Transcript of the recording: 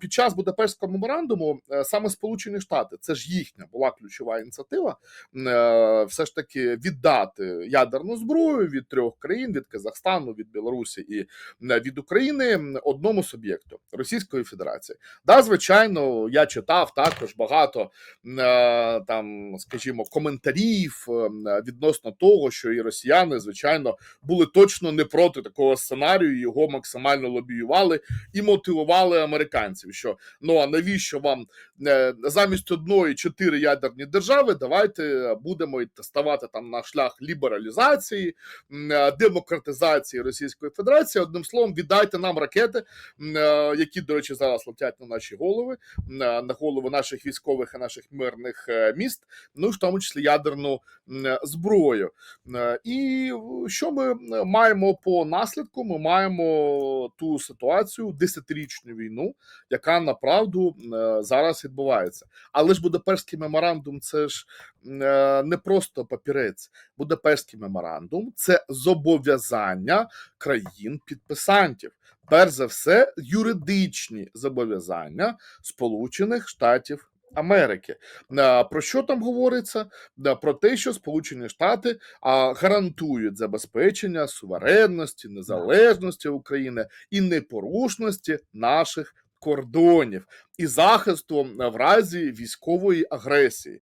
під час Будапештського меморандуму е, саме Сполучені Штати, це ж їхня була ключова ініціатива, е, все ж таки віддати ядерну зброю від трьох країн: від Казахстану, від Білорусі і від України одному суб'єкту Російської Федерації. Да, звичайно, я читав також багато е, там, скажімо, коментарів відносно того, що і росіяни, звичайно, були точно не проти такого сценарію, його максимально лобіювали і мотивували американців. Що ну а навіщо вам е, замість одної чотири ядерні держави? Давайте будемо ставати там на шлях лібералізації, е, демократизації Російської Федерації. Одним словом, віддайте нам ракети, е, які, до речі, зараз летять на наші голови, на голови наших військових і наших мирних міст, ну в тому числі ядерну зброю. Е, І е, що ми е, маємо по наслідку? Ми маємо ту ситуацію, десятирічну війну, яка направду е, зараз відбувається. Але ж Будапештський меморандум це ж е, не просто папірець. Будапештський меморандум це зобов'язання країн-підписантів. Перш за все, юридичні зобов'язання Сполучених Штатів Америки. Про що там говориться? Про те, що Сполучені Штати гарантують забезпечення суверенності, незалежності України і непорушності наших кордонів і захисту в разі військової агресії.